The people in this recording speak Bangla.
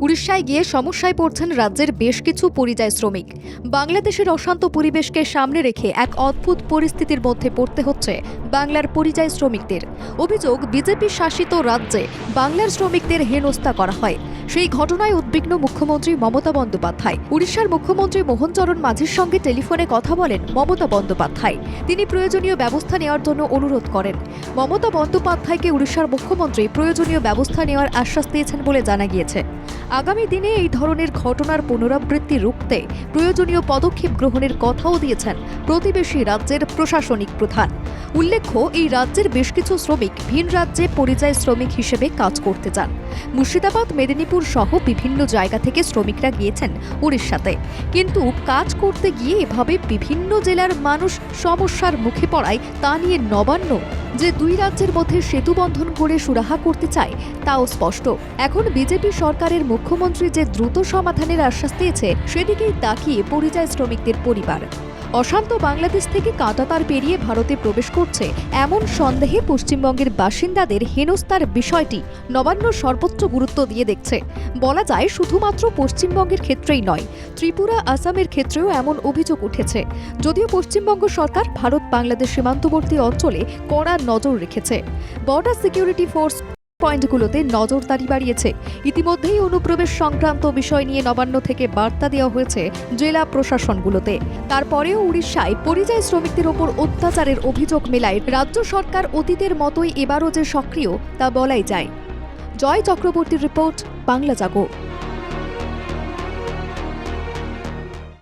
উড়িষ্যায় গিয়ে সমস্যায় পড়ছেন রাজ্যের বেশ কিছু পরিযায়ী শ্রমিক। বাংলাদেশের অশান্ত পরিবেশকে সামনে রেখে এক অদ্ভুত পরিস্থিতির মধ্যে পড়তে হচ্ছে বাংলার পরিযায়ী শ্রমিকদের। অভিযোগ, বিজেপি শাসিত রাজ্যে বাংলার শ্রমিকদের হেনস্থা করা হয়। সেই ঘটনায় উদ্বিগ্ন মুখ্যমন্ত্রী মমতা বন্দ্যোপাধ্যায়। উড়িষ্যার মুখ্যমন্ত্রী মোহনচরণ মাঝির সঙ্গে টেলিফোনে কথা বলেন মমতা বন্দ্যোপাধ্যায়। তিনি প্রয়োজনীয় ব্যবস্থা নেওয়ার জন্য অনুরোধ করেন। মমতা বন্দ্যোপাধ্যায়কে উড়িষ্যার মুখ্যমন্ত্রী প্রয়োজনীয় ব্যবস্থা নেওয়ার আশ্বাস দিয়েছেন বলে জানা গিয়েছে। আগামী দিনে এই ধরনের ঘটনার পুনরাবৃত্তি রুখতে প্রয়োজনীয় পদক্ষেপ গ্রহণের কথাও দিয়েছেন প্রতিবেশী রাজ্যের প্রশাসনিক প্রধান। উল্লেখ্য, এই রাজ্যের বেশ কিছু শ্রমিক ভিন রাজ্যে পরিযায়ী শ্রমিক হিসেবে কাজ করতে চান। মুর্শিদাবাদ, মেদিনীপুর সহ বিভিন্ন জায়গা থেকে শ্রমিকরা গিয়েছেন উড়িষ্যাতে। কিন্তু কাজ করতে গিয়ে এভাবে বিভিন্ন জেলার মানুষ সমস্যার মুখে পড়ায় তা নিয়ে নবান্ন যে দুই রাজ্যের মধ্যে সেতু বন্ধন করে সুরাহা করতে চায়, তাও স্পষ্ট। এখন বিজেপি সরকারের মুখ্যমন্ত্রী যে দ্রুত সমাধানের আশ্বাস দিয়েছে, সেদিকেই তাকিয়ে পরিযায়ী শ্রমিকদের পরিবার। অশান্ত বাংলাদেশ থেকে কাঁটাতার পেরিয়ে ভারতে প্রবেশ করছে এমন সন্দেহে পশ্চিমবঙ্গের বাসিন্দাদের হেনস্থার বিষয়টি নবান্ন সর্বোচ্চ গুরুত্ব দিয়ে দেখছে। বলা যায়, শুধুমাত্র পশ্চিমবঙ্গের ক্ষেত্রেই নয়, ত্রিপুরা, আসামের ক্ষেত্রেও এমন অভিযোগ উঠেছে। যদিও পশ্চিমবঙ্গ সরকার ভারত বাংলাদেশ সীমান্তবর্তী অঞ্চলে কড়া নজর রেখেছে। বর্ডার সিকিউরিটি ফোর্স পয়েন্টগুলোতে নজরদারি বাড়িয়েছে। ইতিমধ্যেই অনুপ্রবেশ সংক্রান্ত বিষয় নিয়ে নবান্ন থেকে বার্তা দেওয়া হয়েছে জেলা প্রশাসনগুলোতে। তারপরেও উড়িষ্যায় পরিযায়ী শ্রমিকদের ওপর অত্যাচারের অভিযোগ মেলায় রাজ্য সরকার অতীতের মতোই এবারও যে সক্রিয়, তা বলাই যায়। জয় চক্রবর্তীর রিপোর্ট, বাংলা জাগো।